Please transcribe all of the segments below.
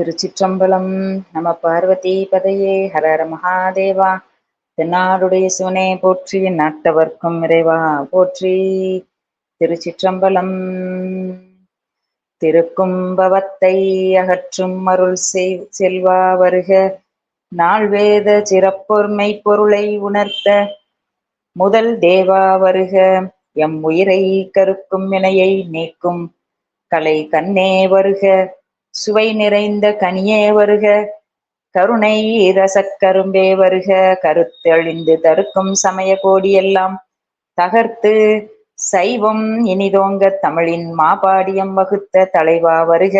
திருச்சிற்றம்பலம் நம பார்வதி பதையே ஹரஹர மகாதேவா தென்னாடுடைய சிவனே போற்றி. நாட்டவர்க்கும் இறைவா போற்றி. திருச்சிற்றம்பலம் திருக்கும்பவத்தை அகற்றும் அருள் செய் செல்வா வருக. நால்வேத சிறப்பொருமை பொருளை உணர்த்த முதல் தேவா வருக. எம் உயிரை கருக்கும் வினையை நீக்கும் கலை கண்ணே வருக. சுவை நிறைந்த கனியே வருக. கருணை ரசக்கரும்பே வருக. கருத்தெழிந்து தருக்கும் சமய கோடி எல்லாம் தகர்த்து சைவம் இனிதோங்க தமிழின் மாபாடியம் வகுத்த தலைவா வருக.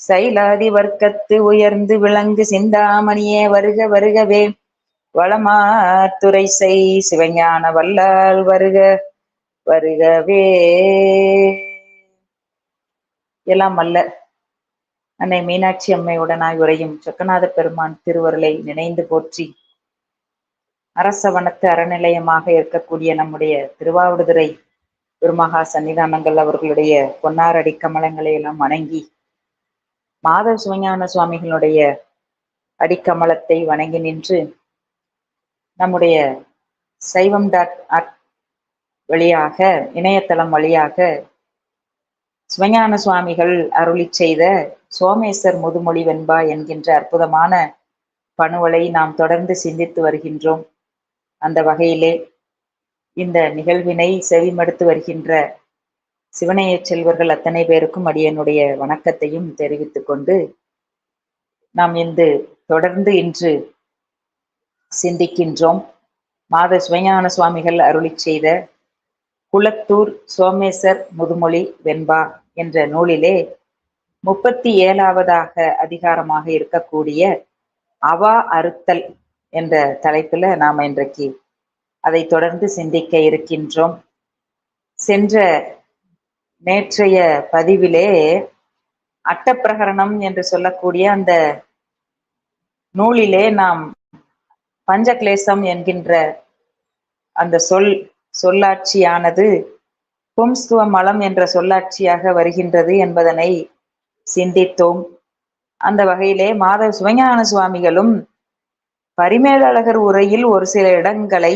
சைலாதி வர்க்கத்து உயர்ந்து விளங்கு சிந்தாமணியே வருக வருகவே. வளமாத்துறை செய் சிவஞான வல்லால் வருக வருகவே. எல்லாம் அல்ல அன்னை மீனாட்சி அம்மையுடனாய் உரையும் சொக்கநாத பெருமான் திருவருளை நினைந்து போற்றி. அரசவனத்து அறநிலையமாக இருக்கக்கூடிய நம்முடைய திருவாவடுதுறை பெருமகா சன்னிதானங்கள் அவர்களுடைய பொன்னாரடி கமலங்களை எல்லாம் வணங்கி மாதவ சிவஞான சுவாமிகளுடைய அடிக்கமலத்தை வணங்கி நின்று நம்முடைய சைவம் டாட் அட் வழியாக இணையதளம் வழியாக சிவஞான சுவாமிகள் அருளி செய்த சோமேசர் முதுமொழி வெண்பா என்கின்ற அற்புதமான பணுவலை நாம் தொடர்ந்து சிந்தித்து வருகின்றோம். அந்த வகையிலே இந்த நிகழ்வினை செவிமடுத்து வருகின்ற சிவனைய செல்வர்கள் அத்தனை பேருக்கும் அடியனுடைய வணக்கத்தையும் தெரிவித்துக் கொண்டு நாம் இன்று தொடர்ந்து இன்று சிந்திக்கின்றோம். மாத சிவஞான சுவாமிகள் அருளி செய்த குளத்தூர் சோமேசர் முதுமொழி வெண்பா என்ற நூலிலே முப்பத்தி ஏழாவதாக அதிகாரமாக இருக்கக்கூடிய அவா அறுத்தல் என்ற தலைப்புல நாம் இன்றைக்கு அதை தொடர்ந்து சிந்திக்க இருக்கின்றோம். சென்ற நேற்றைய பதிவிலே அட்டப்பிரகரணம் என்று சொல்லக்கூடிய அந்த நூலிலே நாம் பஞ்சக்லேசம் என்கின்ற அந்த சொல் சொல்லாட்சியானது பும்ஸ்துவ மலம் என்ற சொல்லாட்சியாக வருகின்றது என்பதனை சிந்தித்தோம். அந்த வகையிலே மாதவ சிவஞான சுவாமிகளும் பரிமேலழகர் உரையில் ஒரு சில இடங்களை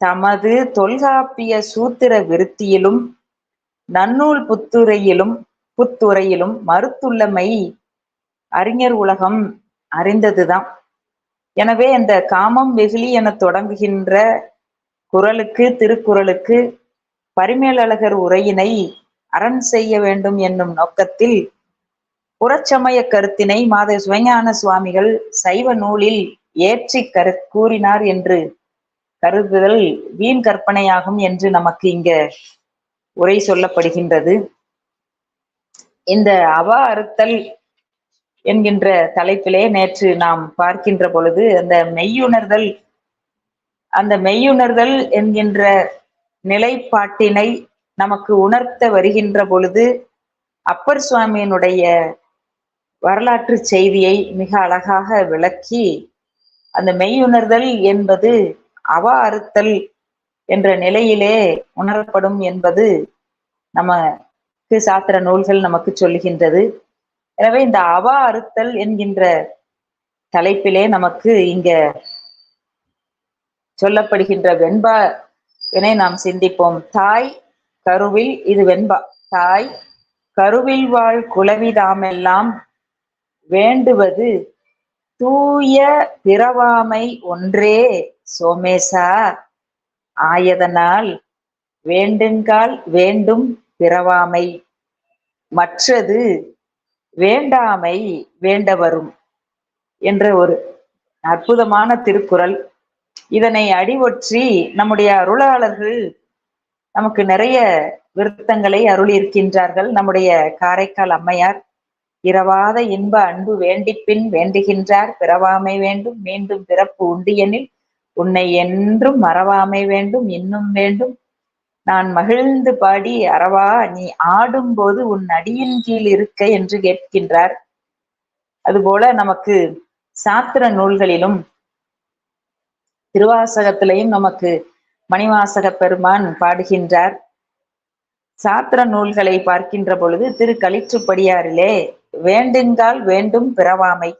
தமது தொல்காப்பிய சூத்திர விருத்தியிலும் நன்னூல் புத்துரையிலும் புத்துரையிலும் மறுத்துள்ளமை அறிஞர் உலகம் அறிந்ததுதான். எனவே இந்த காமம் வெகுளி என தொடங்குகின்ற குரலுக்கு திருக்குறளுக்கு பரிமேலழகர் உரையினை அரண் செய்ய வேண்டும் என்னும் நோக்கத்தில் புறச்சமய கருத்தினை மாத சுவஞான சுவாமிகள் சைவ நூலில் ஏற்றி கரு கூறினார் என்று கருதுதல் வீண் கற்பனையாகும் என்று நமக்கு இங்க உரை சொல்லப்படுகின்றது. இந்த அவா அறுத்தல் என்கின்ற தலைப்பிலே நேற்று நாம் பார்க்கின்ற பொழுது அந்த மெய்யுணர்தல் அந்த மெய்யுணர்தல் என்கின்ற நிலைப்பாட்டினை நமக்கு உணர்த்த வருகின்ற பொழுது அப்பர் சுவாமியினுடைய வரலாற்று செய்தியை மிக அழகாக விளக்கி அந்த மெய்யுணர்தல் என்பது அவ அறுத்தல் என்ற நிலையிலே உணரப்படும் என்பது நமக்கு சாத்திர நூல்கள் நமக்கு சொல்லுகின்றது. எனவே இந்த அவா அறுத்தல் என்கின்ற தலைப்பிலே நமக்கு இங்க சொல்லப்படுகின்ற வெண்பா என நாம் சிந்திப்போம். தாய் கருவில் இது வெண்பா. தாய் கருவில் வாழ் குலவிதாமெல்லாம் வேண்டுவது தூய பிறவாமை ஒன்றே சோமேசா. ஆயதனால் வேண்டுங்கால் வேண்டும் பிறவாமை. மற்றது வேண்டாமை வேண்ட வரும் என்ற ஒரு அற்புதமான திருக்குறள். இதனை அடிவொற்றி நம்முடைய அருளாளர்கள் நமக்கு நிறைய விருத்தங்களை அருள் இருக்கின்றார்கள் நம்முடைய காரைக்கால் அம்மையார் இரவாத இன்ப அன்பு வேண்டிப்பின் வேண்டுகின்றார். பிறவாமை வேண்டும் மீண்டும் பிறப்பு உண்டு எனில் உன்னை என்றும் மறவாமை வேண்டும் இன்னும் வேண்டும். நான் மகிழ்ந்து பாடி அறவா நீ ஆடும்போது உன் அடியின் கீழ் இருக்க என்று கேட்கின்றார். அதுபோல நமக்கு சாத்திர நூல்களிலும் திருவாசகத்திலையும் நமக்கு மணிவாசக பெருமான் பாடுகின்றார். சாத்திர நூல்களை பார்க்கின்ற பொழுது திரு களிற்றுப்படியாரிலே வேண்டுங்கால் வேண்டும் பிறவாமை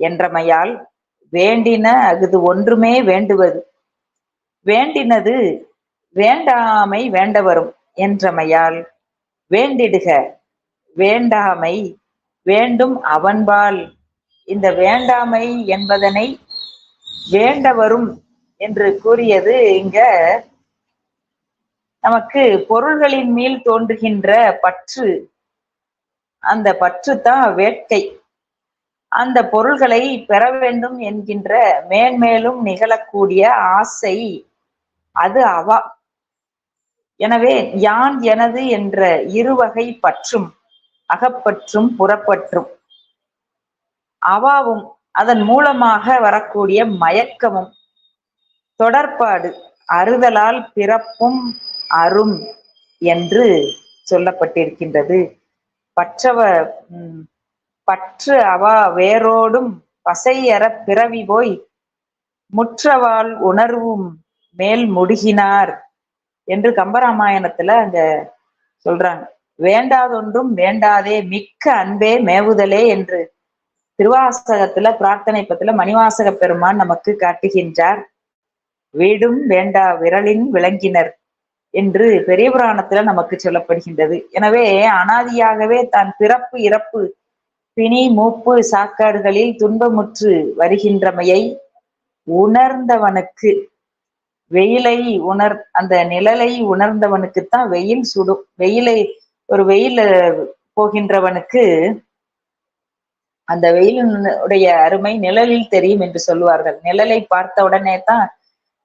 என்றமையால் வேண்டின அஃது ஒன்றுமே வேண்டுவது வேண்டினது வேண்டாமை வேண்டவரும் என்றமையால் வேண்டிடுக வேண்டாமை வேண்டும் அவன்பால். இந்த வேண்டாமை என்பதனை வேண்டவரும் என்று கூறியது இங்க நமக்கு பொருள்களின் மேல் தோன்றுகின்ற பற்று அந்த பற்று தான் வேட்கை. அந்த பொருள்களை பெற வேண்டும் என்கின்ற மேன்மேலும் நிகழக்கூடிய ஆசை அது அவா. எனவே யான் எனது என்ற இருவகை பற்றும் அகப்பற்றும் புறப்பற்றும். அவாவும் அதன் மூலமாக வரக்கூடிய மயக்கமும் தொடர்பாடு அறுதலால் பிறப்பும் அரும் என்று சொல்லப்பட்டிருக்கின்றது. பற்றவ பற்று அவா வேரோடும் பசையற பிறவி போய் முற்றவாள் உணர்வும் மேல் முடுகினார் என்று கம்பராமாயணத்துல அங்க சொல்றாங்க. வேண்டாதொன்றும் வேண்டாதே மிக்க அன்பே மேவுதலே என்று திருவாசகத்துல பிரார்த்தனை பத்துல மணிவாசக பெருமான் நமக்கு காட்டுகின்றார். வீடும் வேண்டா விரலின் விளங்கினர் என்று பெரிய புராணத்துல நமக்கு சொல்லப்படுகின்றது. எனவே அனாதியாகவே தான் பிறப்பு இறப்பு பிணி மூப்பு சாக்காடுகளில் துன்பமுற்று வருகின்றமையை உணர்ந்தவனுக்கு வெயிலை உணர் அந்த நிழலை உணர்ந்தவனுக்குத்தான் வெயில் சுடும். வெயிலை ஒரு வெயில போகின்றவனுக்கு அந்த வெயிலுடைய அருமை நிழலில் தெரியும் என்று சொல்லுவார்கள். நிழலை பார்த்த உடனே தான்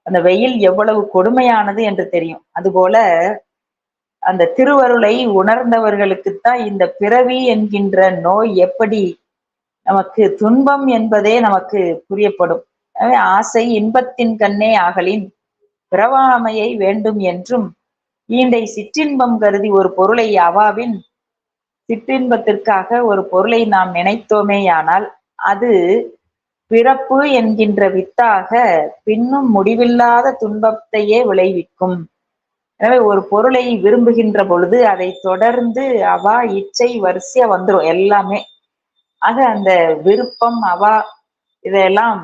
அந்த வெயில் எவ்வளவு கொடுமையானது என்று தெரியும். அதுபோல அந்த திருவருளை உணர்ந்தவர்களுக்குத்தான் இந்த பிறவி என்கின்ற நோய் எப்படி நமக்கு துன்பம் என்பதே நமக்கு புரியப்படும். ஆசை இன்பத்தின் கண்ணே ஆகலின் பிறவாமையை வேண்டும் என்றும் ஈண்டை சிற்றின்பம் கருதி ஒரு பொருளை அவாவின் சிற்றின்பத்திற்காக ஒரு பொருளை நாம் நினைத்தோமேயானால் அது பிறப்பு என்கின்ற வித்தாக பின்னும் முடிவில்லாத துன்பத்தையே விளைவிக்கும். எனவே ஒரு பொருளை விரும்புகின்ற பொழுது அதை தொடர்ந்து அவா இச்சை வரிசையா வந்துடும் எல்லாமே. ஆக அந்த விருப்பம் அவா இதெல்லாம்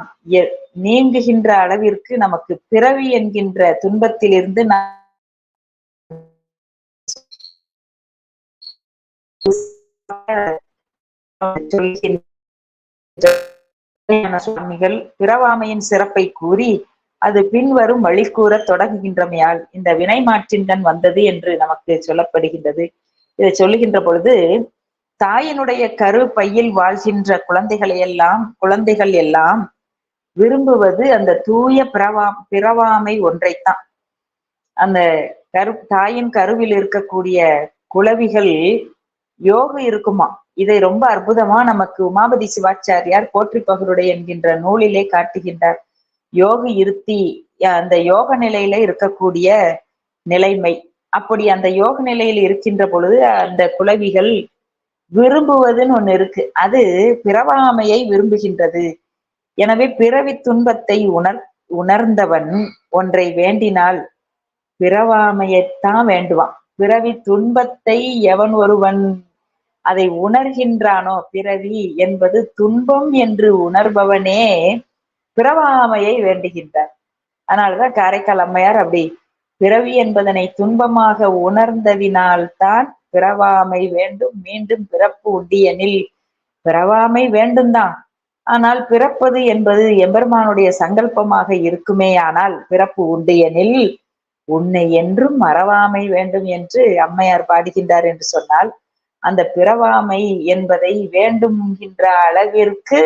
நீங்குகின்ற அளவிற்கு நமக்கு பிறவி என்கின்ற துன்பத்திலிருந்து சுவாமிகள் பிறவாமையின் சிறப்பை கூறி அது பின்வரும் வழி கூற தொடங்குகின்றமையால் இந்த வினை மாற்றின்கண் வந்தது என்று நமக்கு சொல்லப்படுகின்றது. இதை சொல்லுகின்ற பொழுது தாயினுடைய கரு பையில் வாழ்கின்ற குழந்தைகளை எல்லாம் குழந்தைகள் எல்லாம் விரும்புவது அந்த தூய பிறவா பிறவாமை ஒன்றைத்தான். அந்த கரு தாயின் கருவில் இருக்கக்கூடிய குளவிகள் யோகு இருக்குமா இதை ரொம்ப அற்புதமா நமக்கு உமாபதி சிவாச்சாரியார் போற்றி பகருடை என்கின்ற நூலிலே காட்டுகின்றார். யோக இருத்தி அந்த யோக நிலையில இருக்கக்கூடிய நிலைமை. அப்படி அந்த யோக நிலையில் இருக்கின்ற பொழுது அந்த குலவிகள் விரும்புவதுன்னு ஒண்ணு இருக்கு. அது பிறவாமையை விரும்புகின்றது. எனவே பிறவி துன்பத்தை உணர் உணர்ந்தவன் ஒன்றை வேண்டினால் பிறவாமையைத்தான் வேண்டுவான். பிறவி துன்பத்தை எவன் ஒருவன் அதை உணர்கின்றானோ பிறவி என்பது துன்பம் என்று உணர்பவனே பிறவாமையை வேண்டுகின்றார். அதனாலதான் காரைக்கால் அம்மையார் அப்படி பிறவி என்பதனை துன்பமாக உணர்ந்ததினால்தான் பிறவாமை வேண்டும் மீண்டும் பிறப்பு உண்டியனில் பிறவாமை வேண்டும் தான் ஆனால் பிறப்பது என்பது எம்பெருமானுடைய சங்கல்பமாக இருக்குமே ஆனால் பிறப்பு உண்டு எனில் உன்னை என்றும் மறவாமை வேண்டும் என்று அம்மையார் பாடுகின்றார் என்று சொன்னால் அந்த பிறவாமை என்பதை வேண்டும்கின்ற அளவிற்கு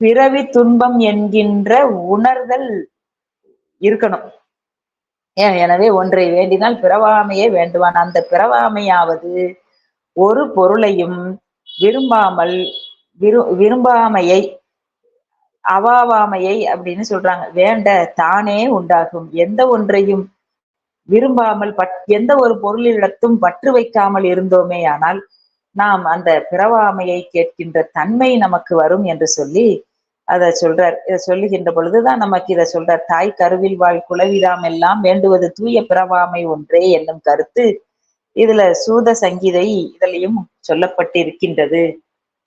பிறவி துன்பம் என்கின்ற உணர்தல் இருக்கணும். ஏன்? எனவே ஒன்றை வேண்டினால் பிறவாமையே வேண்டுவான். அந்த பிறவாமையாவது ஒரு பொருளையும் விரும்பாமல் விரு விரும்பாமையை அவாவாமையை அப்படின்னு சொல்றாங்க. வேண்ட தானே உண்டாகும். எந்த ஒன்றையும் விரும்பாமல் பட் எந்த ஒரு பொருளிடத்தும் பற்று வைக்காமல் இருந்தோமே ஆனால் நாம் அந்த பிறவாமையை கேட்கின்ற தன்மை நமக்கு வரும் என்று சொல்லி அதை சொல்றார். இதை சொல்லுகின்ற பொழுதுதான் நமக்கு இதை சொல்றார். தாய் கருவில் வாழ் குலவிதாம் எல்லாம் வேண்டுவது தூய பிறவாமை ஒன்றே என்னும் கருத்து இதுல சூத சங்கீதை இதுலயும் சொல்லப்பட்டிருக்கின்றது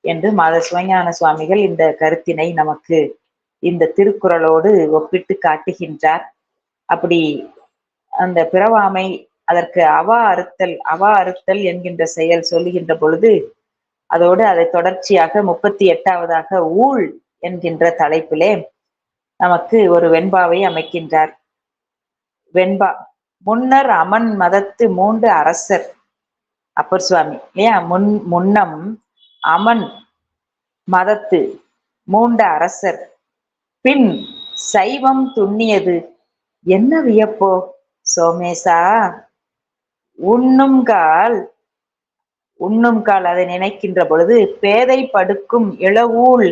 என்று மாத சிவஞான சுவாமிகள் இந்த கருத்தினை நமக்கு இந்த திருக்குறளோடு ஒப்பிட்டு காட்டுகின்றார். அப்படி அந்த பிறவாமை அதற்கு அவா அறுத்தல் அவா அறுத்தல் என்கின்ற செயல் சொல்லுகின்ற பொழுது அதோடு அதை தொடர்ச்சியாக முப்பத்தி எட்டாவதாக ஊழ் என்கின்ற தலைப்பிலே நமக்கு ஒரு வெண்பாவை அமைக்கின்றார். வெண்பா முன்னர் அமன் மதத்து மூன்று அரசர். அப்பர் சுவாமி இல்லையா? முன் முன்னம் அமன் மதத்து மூண்ட அரசர். பின் சைவம் துண்ணியது. என்ன வியப்போ? சோமேசா உண்ணும் கால் உண்ணும் கால் அதை நினைக்கின்ற பொழுது பேதை படுக்கும் இளவூல்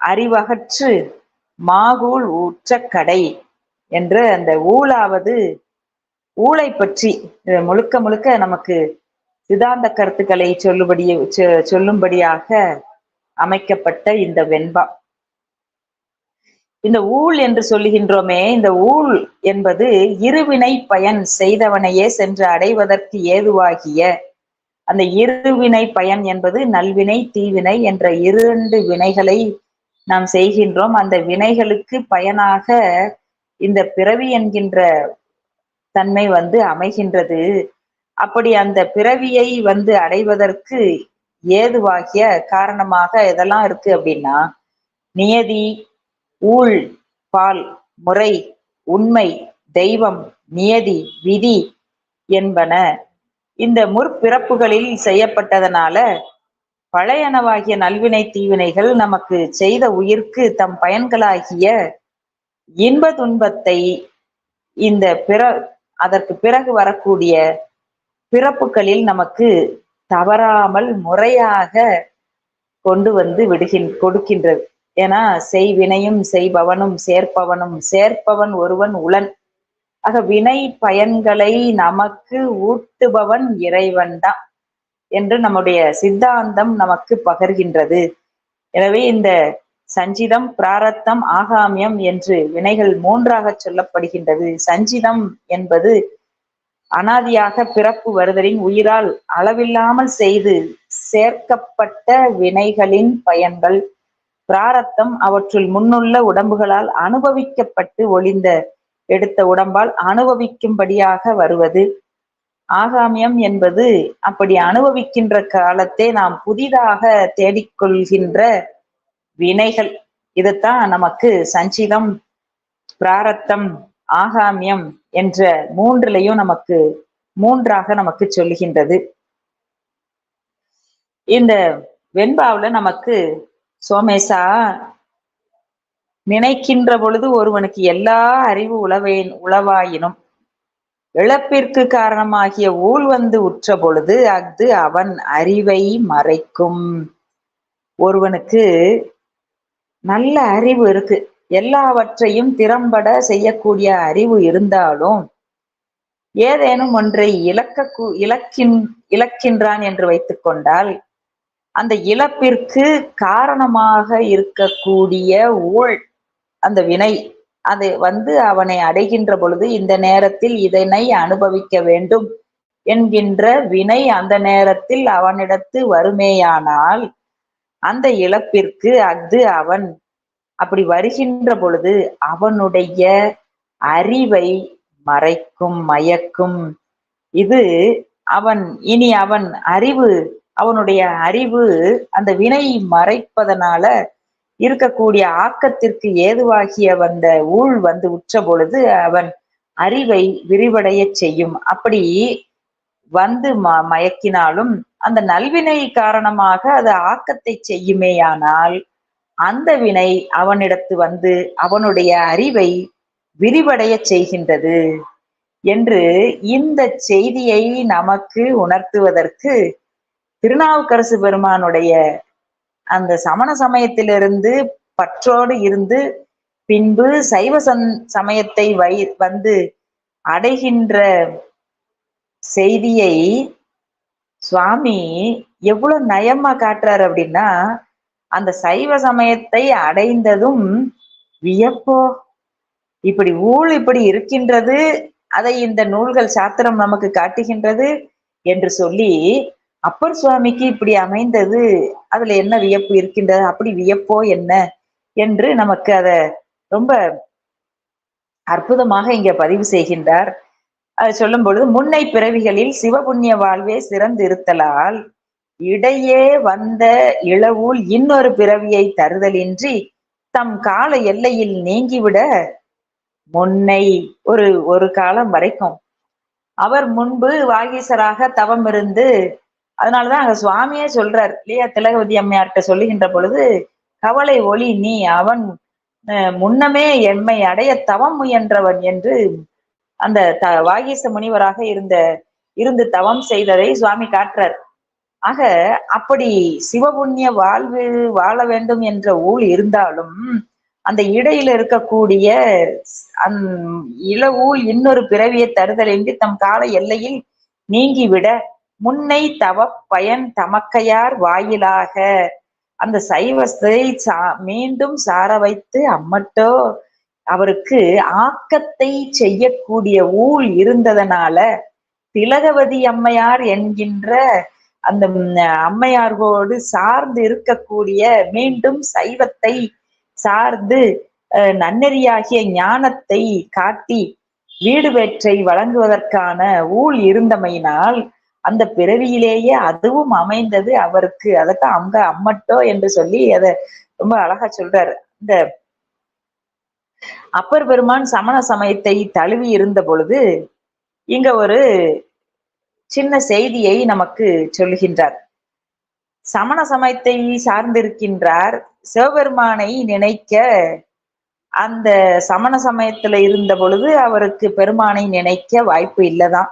அறிவகற்று மாகூல் உற்ற கடை என்று அந்த ஊழாவது ஊழை பற்றி முழுக்க முழுக்க நமக்கு சிதாந்த கருத்துக்களை சொல்லுபடி சொல்லும்படியாக அமைக்கப்பட்ட இந்த வெண்பா. இந்த ஊழ் என்று சொல்லுகின்றோமே இந்த ஊழ் என்பது இருவினை பயன் செய்தவனையே சென்று அடைவதற்கு ஏதுவாகிய அந்த இருவினை பயன் என்பது நல்வினை தீவினை என்ற இரண்டு வினைகளை நாம் செய்கின்றோம். அந்த வினைகளுக்கு பயனாக இந்த பிறவி என்கின்ற தன்மை வந்து அமைகின்றது. அப்படி அந்த பிறவியை வந்து அடைவதற்கு ஏதுவாகிய காரணமாக எதெல்லாம் இருக்கு அப்படின்னா நியதி ஊழ் பால் முறை உண்மை தெய்வம் நியதி விதி என்பன இந்த முற்பிறப்புகளில் செய்யப்பட்டதனால பழையனவாகிய நல்வினை தீவினைகள் நமக்கு செய்த உயிர்க்கு தம் பயன்களாகிய இன்ப துன்பத்தை இந்த பிற அதற்கு பிறகு வரக்கூடிய பிறப்புகளில் நமக்கு தவறாமல் முறையாக கொண்டு வந்து விடுகின் கொடுக்கின்றது. ஏன்னா செய் வினையும் செய்பவனும் சேர்ப்பவனும் சேர்ப்பவன் ஒருவன் உளன். ஆக வினை பயன்களை நமக்கு ஊட்டுபவன் இறைவன் தான் என்று நம்முடைய சித்தாந்தம் நமக்கு பகர்கின்றது. எனவே இந்த சஞ்சிதம் பிராரத்தம் ஆகாமியம் என்று வினைகள் மூன்றாக சொல்லப்படுகின்றது. சஞ்சிதம் என்பது அனாதியாக பிறப்பு வருதலின் உயிரால் அளவில்லாமல் செய்து சேர்க்கப்பட்ட வினைகளின் பயன்கள். பிராரத்தம் அவற்றுள் முன்னுள்ள உடம்புகளால் அனுபவிக்கப்பட்டு ஒளிந்த எடுத்த உடம்பால் அனுபவிக்கும்படியாக வருவது. ஆகாமியம் என்பது அப்படி அனுபவிக்கின்ற காலத்தை நாம் புதிதாக தேடிக்கொள்கின்ற வினைகள். இதுதான் நமக்கு சஞ்சிதம் பிராரத்தம் ஆகாமியம் என்ற மூன்றிலையும் நமக்கு மூன்றாக நமக்கு சொல்லுகின்றது இந்த வெண்பாவில் நமக்கு சோமேசா நினைக்கின்ற பொழுது ஒருவனுக்கு எல்லா அறிவு உளவேன் உளவாயினும் இழப்பிற்கு காரணமாகிய ஊழ் வந்து உற்ற பொழுது அஃது அவன் அறிவை மறைக்கும். ஒருவனுக்கு நல்ல அறிவு இருக்கு. எல்லாவற்றையும் திறம்பட செய்யக்கூடிய அறிவு இருந்தாலும் ஏதேனும் ஒன்றை இழக்க இழக்கின் இழக்கின்றான் என்று வைத்துக்கொண்டால் கொண்டால் அந்த இழப்பிற்கு காரணமாக இருக்கக்கூடிய ஊழ் அந்த வினை அது வந்து அவனை அடைகின்ற பொழுது இந்த நேரத்தில் இதனை அனுபவிக்க வேண்டும் என்கின்ற வினை அந்த நேரத்தில் அவனிடத்து வருமேயானால் அந்த இழப்பிற்கு அஃது அவன் அப்படி வருகின்ற பொழுது அவனுடைய அறிவை மறைக்கும் மயக்கும். இது அவன் இனி அவன் அறிவு அவனுடைய அறிவு அந்த வினை மறைப்பதனால இருக்கக்கூடிய ஆக்கத்திற்கு ஏதுவாகிய வந்த ஊழ் வந்து உற்ற பொழுது அவன் அறிவை விரிவடைய செய்யும். அப்படி வந்து ம மயக்கினாலும் அந்த நல்வினை காரணமாக அது ஆக்கத்தை செய்யுமேயானால் அந்த வினை அவனிடத்து வந்து அவனுடைய அறிவை விரிவடைய செய்கின்றது என்று இந்த செய்தியை நமக்கு உணர்த்துவதற்கு திருநாவுக்கரசு பெருமானுடைய அந்த சமண சமயத்திலிருந்து பற்றோடு இருந்து பின்பு சைவ சன் சமயத்தை வை வந்து அடைகின்ற செய்தியை சுவாமி எவ்வளவு நயமா காட்டுறாரு அப்படின்னா அந்த சைவ சமயத்தை அடைந்ததும் வியப்போ இப்படி ஊழ் இப்படி இருக்கின்றது அதை இந்த நூல்கள் சாத்திரம் நமக்கு காட்டுகின்றது என்று சொல்லி அப்பர் சுவாமிக்கு இப்படி அமைந்தது அதுல என்ன வியப்பு இருக்கின்றது அப்படி வியப்போ என்ன என்று நமக்கு அத ரொம்ப அற்புதமாக இங்க பதிவு செய்கின்றார். அது சொல்லும் பொழுது முன்னை பிறவிகளில் சிவபுண்ணிய வாழ்வே சிறந்து இருத்தலால் இடையே வந்த இளவூல் இன்னொரு பிறவியை தருதலின்றி தம் கால எல்லையில் நீங்கிவிட முன்னை ஒரு ஒரு காலம் வரைக்கும். அவர் முன்பு வாகீசராக தவம் இருந்து அதனாலதான் அங்க சுவாமியே சொல்றார். இல்லையா திலகவதி அம்மையார்கிட்ட சொல்லுகின்ற பொழுது கவலை ஒளி நீ அவன் முன்னமே எம்மை அடைய தவம் முயன்றவன் என்று அந்த த வாகீச முனிவராக இருந்த இருந்து தவம் செய்ததை சுவாமி காட்டுறார். ஆக அப்படி சிவபுண்ணிய வாழ்வு வாழ வேண்டும் என்ற ஊழ் இருந்தாலும் அந்த இடையில இருக்கக்கூடிய அந் இளவூல் இன்னொரு பிறவியை தருதல் என்று தம் கால எல்லையில் நீங்கிவிட முன்னை தவ பயன் தமக்கையார் வாயிலாக. அந்த சைவத்தை சா மீண்டும் சார வைத்து அம்மட்டோ அவருக்கு ஆக்கத்தை செய்யக்கூடிய ஊழ் இருந்ததனால திலகவதி அம்மையார் என்கின்ற அந்த அம்மையார்களோடு சார்ந்து இருக்கக்கூடிய மீண்டும் சைவத்தை சார்ந்து நன்னெறியாகிய ஞானத்தை காட்டி வீடு வேற்றை வழங்குவதற்கான ஊழ் இருந்தமையினால் அந்த பிறவியிலேயே அதுவும் அமைந்தது அவருக்கு. அதத்தான் அங்க அம்மட்டோ என்று சொல்லி அதை ரொம்ப அழகா சொல்றாரு. இந்த அப்பர் பெருமான் சமண சமயத்தை தழுவி இருந்த பொழுது இங்க ஒரு சின்ன செய்தியை நமக்கு சொல்லுகின்றார். சமண சமயத்தை சார்ந்திருக்கின்றார் சிவபெருமானை நினைக்க அந்த சமண சமயத்துல இருந்த பொழுது அவருக்கு பெருமானை நினைக்க வாய்ப்பு இல்லைதான்.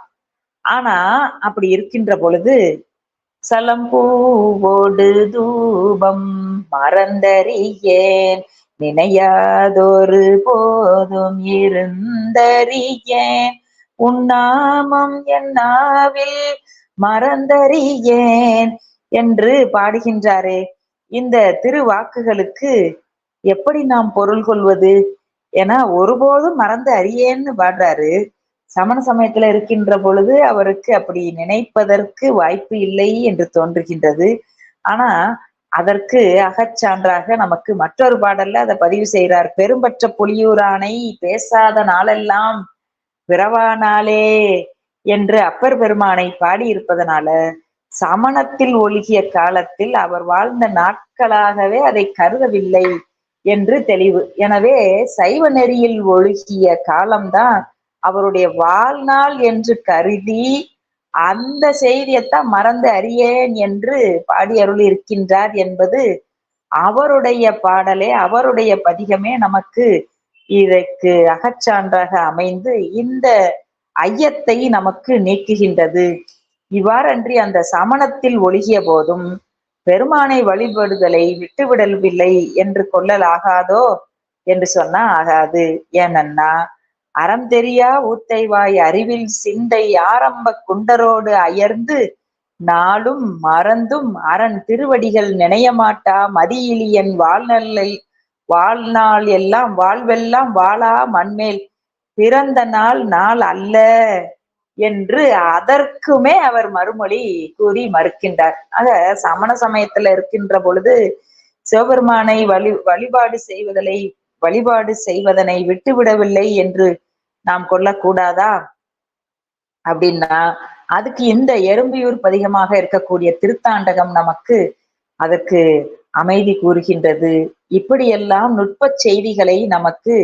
ஆனா அப்படி இருக்கின்ற பொழுது சலம்பூவோடு தூபம் மறந்தறியேன் நினையாதொரு போதும் இருந்தறியேன் உன்னாமம் என்னாவில் மறந்தறியேன் என்று பாடுகின்றாரே. இந்த திருவாக்குகளுக்கு எப்படி நாம் பொருள் கொள்வது? என ஒருபோதும் மறந்து அறியேன்னு பாடுறாரு. சமண சமயத்துல இருக்கின்ற பொழுது அவருக்கு அப்படி நினைப்பதற்கு வாய்ப்பு இல்லை என்று தோன்றுகின்றது. ஆனா அதற்கு அகச்சான்றாக நமக்கு மற்றொரு பாடல்ல அதை பதிவு செய்கிறார். பெரும்பற்ற புலியூரானை பேசாத நாளெல்லாம் பிறவானாலே என்று அப்பர் பெருமானை பாடியிருப்பதனால சமணத்தில் ஒழுகிய காலத்தில் அவர் வாழ்ந்த நாட்களாகவே அதை கருதவில்லை என்று தெளிவு. எனவே சைவ நெறியில் ஒழுகிய காலம்தான் அவருடைய வாழ்நாள் என்று கருதி அந்த செய்தியைத்தான் மறந்து அறியேன் என்று பாடி அருள் இருக்கின்றார் என்பது அவருடைய பாடலே அவருடைய பதிகமே நமக்கு இதற்கு அகச்சான்றாக அமைந்து இந்த ஐயத்தை நமக்கு நீக்குகின்றது. இவ்வாறன்றி அந்த சமணத்தில் ஒழுகிய போதும் பெருமானை வழிபடுதலை விட்டுவிடவில்லை என்று கொள்ளலாகாதோ என்று சொன்னா ஆகாது. ஏனன்னா அறம் தெரியா ஊத்தைவாய் அறிவில் சிந்தை ஆரம்ப குண்டரோடு அயர்ந்து நாளும் மறந்தும் அரண் திருவடிகள் நினையமாட்டா மதியிலியன் வாழ்நல்லை வாழ்நாள் எல்லாம் வாழ்வெல்லாம் வாழா மண்மேல் பிறந்த நாள் நாள் அல்ல என்று அதற்குமே அவர் மறுமொழி கூறி மறுக்கின்றார். ஆக சமண சமயத்துல இருக்கின்ற பொழுது சிவபெருமானை வழி வழிபாடு செய்வதனை வழிபாடு செய்வதனை விட்டுவிடவில்லை என்று நாம் கொல்லக்கூடாதா? அப்படின்னா அதுக்கு இந்த எறும்பியூர் பதிகமாக இருக்கக்கூடிய திருத்தாண்டகம் நமக்கு அதற்கு அமைதி கூறுகின்றது. இப்படியெல்லாம் நுட்ப செய்திகளை நமக்கு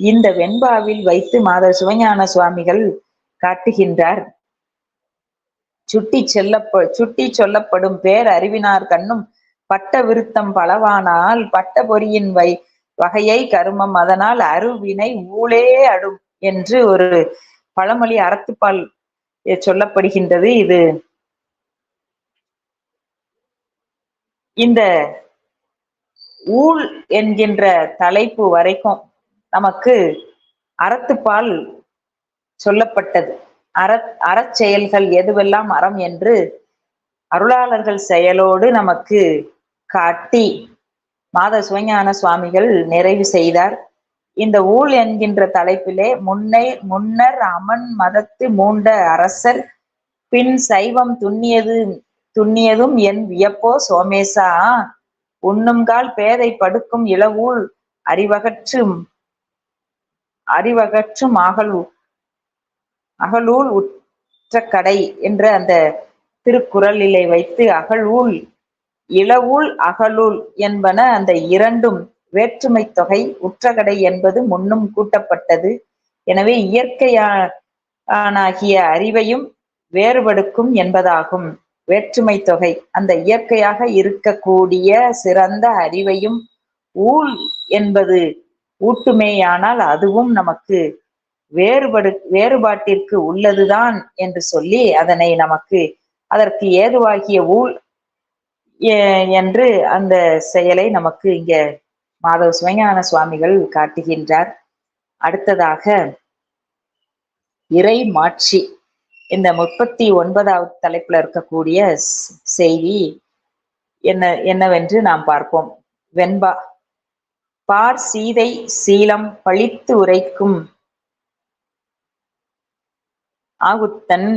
இந்த வெண்பாவில் வைத்து மாதர் சிவஞான சுவாமிகள் காட்டுகின்றார். சுட்டி செல்லப்ப சுட்டி சொல்லப்படும் பேர் அறிவினார் கண்ணும் பட்ட விருத்தம் பலவானால் பட்ட பொறியின் வை வகையை கருமம் அதனால் அருவினை ஊழே அடும். என்று ஒரு பழமொழி அறத்துப்பால் சொல்லப்படுகின்றது. இது இந்த ஊழ் என்கின்ற தலைப்பு வரைக்கும் நமக்கு அறத்துப்பால் சொல்லப்பட்டது. அற அறச்செயல்கள் எதுவெல்லாம் அறம் என்று அருளாளர்கள் செயலோடு நமக்கு காட்டி மாத சிவஞான சுவாமிகள் நிறைவு செய்தார். இந்த ஊழ் என்கின்ற தலைப்பிலே முன்னை முன்னர் அமன் மதத்து மூண்ட அரசர் பின் சைவம் துண்ணியது துண்ணியதும் என் வியப்போ சோமேசா. உண்ணுங்கால் பேதை படுக்கும் இளவூழ் அறிவகற்றும் அறிவகற்றும் அகலு அகலூல் உற்ற கடை என்ற அந்த திருக்குறளிலை வைத்து அகழூல் இளவூல் அகலூல் என்பன அந்த இரண்டும் வேற்றுமை தொகை உற்றகடை என்பது முன்னும் கூட்டப்பட்டது. எனவே இயற்கையானாகிய அறிவையும் வேறுபடுக்கும் என்பதாகும். வேற்றுமை தொகை அந்த இயற்கையாக இருக்கக்கூடிய சிறந்த அறிவையும் ஊழ் என்பது ஊட்டுமேயானால் அதுவும் நமக்கு வேறுபடு வேறுபாட்டிற்கு உள்ளதுதான் என்று சொல்லி அதனை நமக்கு அதற்கு ஏதுவாகிய ஊழ் என்று அந்த செயலை நமக்கு இங்க மாதவ சிவஞான சுவாமிகள் காட்டுகின்றார். அடுத்ததாக இறை மாட்சி. இந்த முப்பத்தி ஒன்பதாவது தலைப்புல இருக்கக்கூடிய செய்தி என்ன என்னவென்று நாம் பார்ப்போம். வெண்பா. பார் சீதை சீலம் பழித்து உரைக்கும் ஆகுத்தன்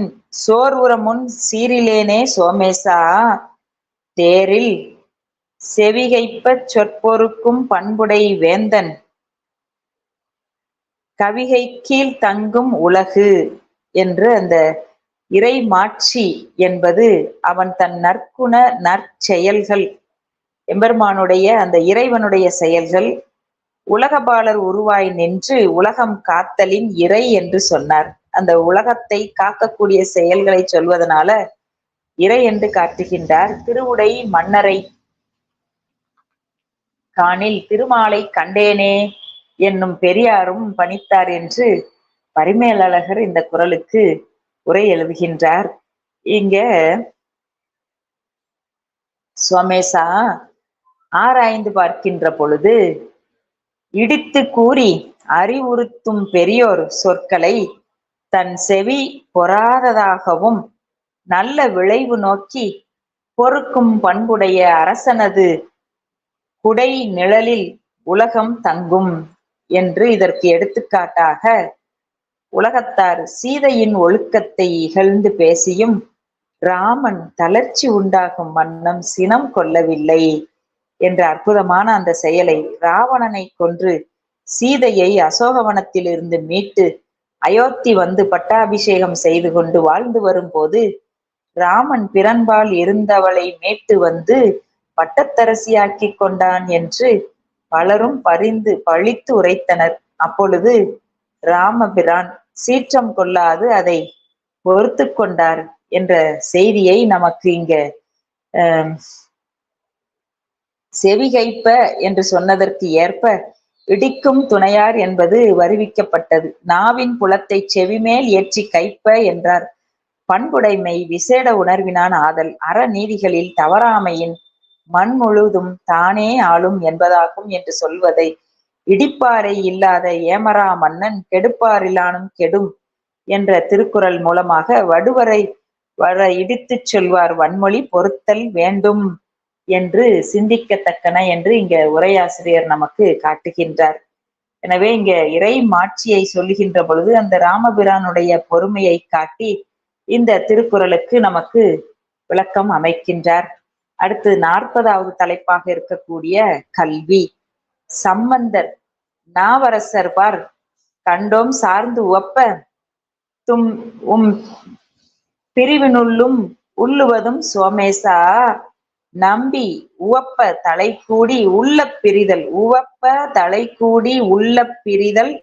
சோர்வுற முன் சீரிலேனே சோமேசா தேரில் செவிகைப்பச் சொற்பொருக்கும் பண்புடை வேந்தன். கவிகை கீழ் தங்கும் உலகு என்று அந்த இறை மாட்சி என்பது அவன் தன் நற்குண நற்செயல்கள். எம்பெருமானுடைய அந்த இறைவனுடைய செயல்கள் உலகபாலர் உருவாய் நின்று உலகம் காத்தலின் இறை என்று சொன்னார். அந்த உலகத்தை காக்கக்கூடிய செயல்களை சொல்வதனால இறை என்று காட்டுகின்றார். திருவுடை மன்னரை காணில் திருமாலை கண்டேனே என்னும் பெரியாரும் பணித்தார் என்று பரிமேலழகர் இந்த குரலுக்கு உரை எழுதுகின்றார். இங்க சுவமேசா ஆராய்ந்து பார்க்கின்ற பொழுது இடித்து கூறி அறிவுறுத்தும் பெரியோர் சொற்களை தன் செவி பொறாததாகவும் நல்ல விளைவு நோக்கி பொறுக்கும் பண்புடைய அரசனது குடை நிழலில் உலகம் தங்கும் என்று இதற்கு எடுத்துக்காட்டாக உலகத்தார் சீதையின் ஒழுக்கத்தை இகழ்ந்து பேசியும் ராமன் தளர்ச்சி உண்டாகும் வண்ணம் சினம் கொள்ளவில்லை என்ற அற்புதமான அந்த செயலை ராவணனை கொன்று சீதையை அசோகவனத்திலிருந்து மீட்டு அயோத்தி வந்து பட்டாபிஷேகம் செய்து கொண்டு வாழ்ந்து வரும்போது ராமன் பிறன்பால் இருந்தவளை மேட்டு வந்து பட்டத்தரசியாக்கி கொண்டான் என்று பலரும் பரிந்து பழித்து உரைத்தனர். அப்பொழுது ராமபிரான் சீற்றம் கொள்ளாது அதை பொறுத்து கொண்டார் என்ற செய்தியை நமக்கு இங்க செவிகைப்ப என்று சொன்னதற்கு ஏற்ப இடிக்கும் துணையார் என்பது வருவிக்கப்பட்டது. நாவின் புலத்தை செவிமேல் ஏற்றி கைப்ப என்றார். பண்புடைமை விசேட உணர்வினான் ஆதல். அறநீதிகளில் தவறாமையின் மண் முழுதும் தானே ஆளும் என்பதாகும் என்று சொல்வதை இடிப்பாறை இல்லாத ஏமரா மன்னன் கெடுப்பாரிலானும் கெடும் என்ற திருக்குறள் மூலமாக வடுவரை வர இடித்துச் சொல்வார் வன்மொழி பொருத்தல் வேண்டும் என்று சிந்திக்கத்தக்கன என்று இங்க உரையாசிரியர் நமக்கு காட்டுகின்றார். எனவே இங்க இறை மாட்சியை சொல்லுகின்ற பொழுது அந்த ராமபிரானுடைய பொறுமையை காட்டி இந்த திருக்குறளுக்கு நமக்கு விளக்கம் அமைக்கின்றார். அடுத்து நாற்பதாவது தலைப்பாக இருக்கக்கூடிய கல்வி. சம்பந்தர் நாவரசர் பார் கண்டோம் சார்ந்து உவப்ப தும் உம் பிரிவினுள்ளும் உள்ளுவதும் சோமேசா. நம்பி உவப்ப தலை கூடி உள்ள பிரிதல் உவப்ப தலை கூடி உள்ள பிரிதல்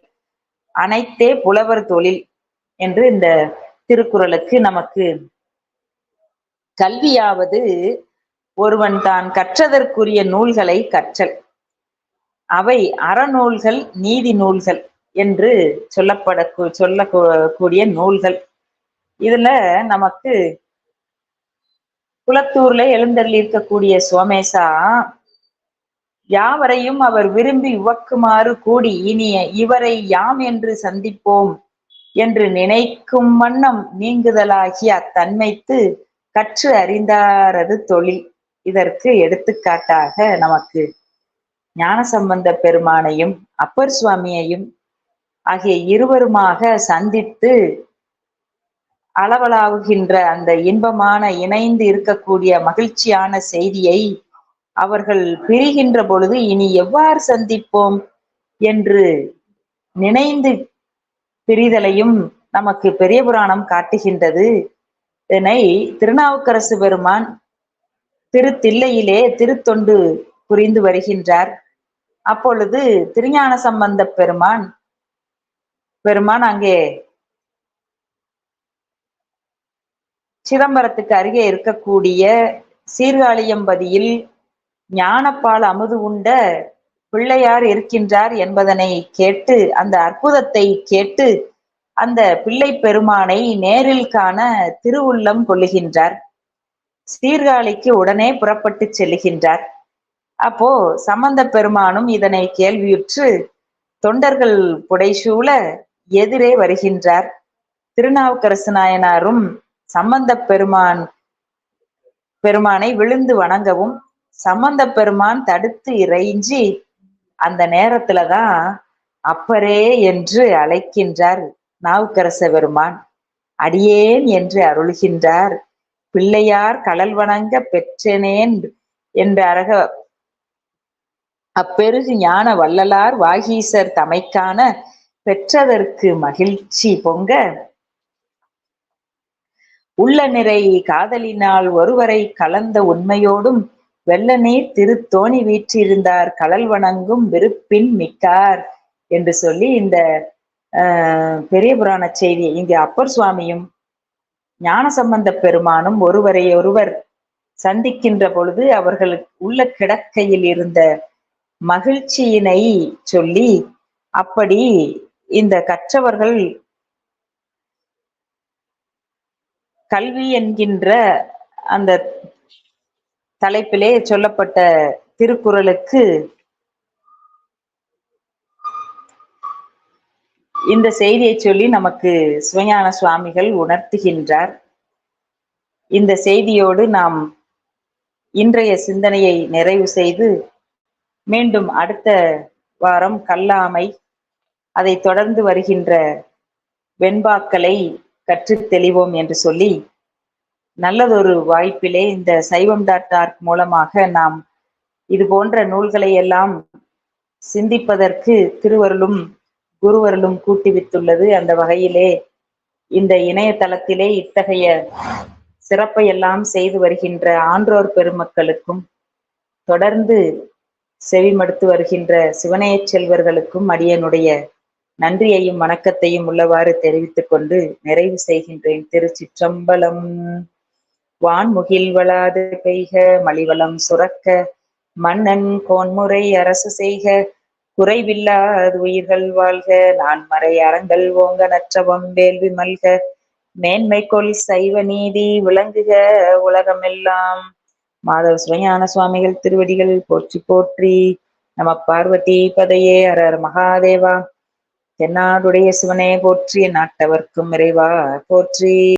அனைத்தே புலவர் தொழில் என்று இந்த திருக்குறளுக்கு நமக்கு கல்வியாவது ஒருவன் தான் கற்றதற்குரிய நூல்களை கற்றல். அவை அறநூல்கள் நீதி நூல்கள் என்று சொல்லப்பட சொல்லக்கூடிய நூல்கள். இதுல நமக்கு குளத்தூர்ல எழுந்தருளி இருக்கக்கூடிய சோமேசா யாவரையும் அவர் விரும்பி உவக்குமாறு கூடி இனிய இவரை யாம் என்று சந்திப்போம் என்று நினைக்கும் வண்ணம் நீங்குதலாகிய அத்தன்மைத்து கற்று அறிந்தாரது தொழில். இதற்கு எடுத்துக்காட்டாக நமக்கு ஞானசம்பந்த பெருமானையும் அப்பர் சுவாமியையும் ஆகிய இருவருமாக சந்தித்து அளவலாவுகின்ற அந்த இன்பமான இணைந்து இருக்கக்கூடிய மகிழ்ச்சியான செய்தியை அவர்கள் பிரிகின்ற பொழுது இனி எவ்வாறு சந்திப்போம் என்று நினைந்து பிரிதலையும் நமக்கு பெரிய புராணம் காட்டுகின்றது. இதனை திருநாவுக்கரசு பெருமான் திருத்தில்லையிலே திருத்தொண்டு புரிந்து வருகின்றார். அப்பொழுது திருஞான சம்பந்த பெருமான் பெருமான் அங்கே சிதம்பரத்துக்கு அருகே இருக்கக்கூடிய சீர்காழியம்பதியில் ஞானப்பால் அமுது உண்ட பிள்ளையார் இருக்கின்றார் என்பதனை கேட்டு அந்த அற்புதத்தை கேட்டு அந்த பிள்ளை பெருமானை நேரில் காண திருவுள்ளம் கொள்ளுகின்றார். சீர்காழிக்கு உடனே புறப்பட்டு செல்லுகின்றார் அப்போ சம்பந்த பெருமானும் இதனை கேள்வியுற்று தொண்டர்கள் புடைசூழ எதிரே வருகின்றார். திருநாவுக்கரசு நாயனாரும் சம்பந்த பெருமான் பெருமானை விழுந்து வணங்கவும் சம்பந்த பெருமான் தடுத்து இறைஞ்சி அந்த நேரத்துலதான் அப்பரே என்று அழைக்கின்றார் நாவுக்கரச பெருமான். அடியேன் என்று அருள்கின்றார். பிள்ளையார் கடல் வணங்க பெற்றனேன் என்ற அரக அப்பெருகு ஞான வள்ளலார் வாகீசர் தமைக்கான பெற்றதற்கு மகிழ்ச்சி பொங்க. உள்ள நிறை காதலினால் ஒருவரை கலந்த உண்மையோடும் வெள்ள நீர் திருத்தோணி வீற்றிருந்தார் கடல் வணங்கும் விருப்பின் மிக்கார் என்று சொல்லி இந்த பெரிய புராண செய்தி இங்கு அப்பர் சுவாமியும் ஞான சம்பந்த பெருமானும் ஒருவரை ஒருவர் சந்திக்கின்ற பொழுது அவர்கள் உள்ள கிடக்கையில் இருந்த மகிழ்ச்சியினை சொல்லி அப்படி இந்த கற்றவர்கள் கல்வி என்கின்ற அந்த தலைப்பிலே சொல்லப்பட்ட திருக்குறளுக்கு இந்த செய்தியை சொல்லி நமக்கு சிவஞான சுவாமிகள் உணர்த்துகின்றார். இந்த செய்தியோடு நாம் இன்றைய சிந்தனையை நிறைவு செய்து மீண்டும் அடுத்த வாரம் கல்லாமை அதை தொடர்ந்து வருகின்ற வெண்பாக்களை கற்று தெளிவோம் என்று சொல்லி நல்லதொரு வாய்ப்பிலே இந்த சைவம் டாட் ஆர்க் மூலமாக நாம் இது போன்ற நூல்களை எல்லாம் சிந்திப்பதற்கு திருவருளும் குருவருளும் கூட்டிவித்துள்ளது அந்த வகையிலே இந்த இணையதளத்திலே இத்தகைய சிறப்பை எல்லாம் செய்து வருகின்ற ஆன்றோர் பெருமக்களுக்கும் தொடர்ந்து செவிமடுத்து வருகின்ற சிவனைய செல்வர்களுக்கும் அடியனுடைய நன்றியையும் வணக்கத்தையும் உள்ளவாறு தெரிவித்துக் கொண்டு நிறைவு செய்கின்றேன். திருச்சிற்றம்பலம் வான்முகில் வளாது பெய்க மலிவளம் சுரக்க மன்னன் கோன்முறை அரசு செய்க குறைவில்லாது உயிர்கள் வாழ்க. நான் மறை அறங்கள் ஓங்க நற்றவம் வேள்வி மல்க மேன்மை கொள் சைவ நீதி விளங்குக உலகமெல்லாம். மாதவ சுவஞான சுவாமிகள் திருவடிகள் போற்றி போற்றி நம பார்வதி பதையே. அரர் மகாதேவா. தென்னாடுடைய சிவனே போற்றி. நாட்டவர்க்கும் இறைவா போற்றி.